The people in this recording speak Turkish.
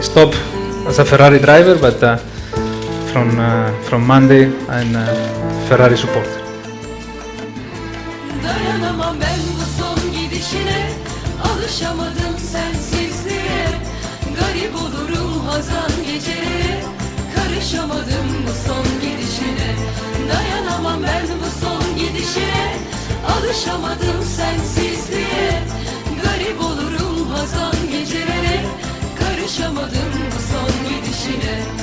I stopped as a Ferrari driver, but uh, from uh, from Monday I'm a Ferrari supporter. Dayanamam ben bu son gidişine Alışamadım sensizliğe. Garip olurum hazan gecelere Karışamadım bu son gidişine. Dayanamam ben bu son gidişine Alışamadım sensizliğe. Garip olurum hazan gecelere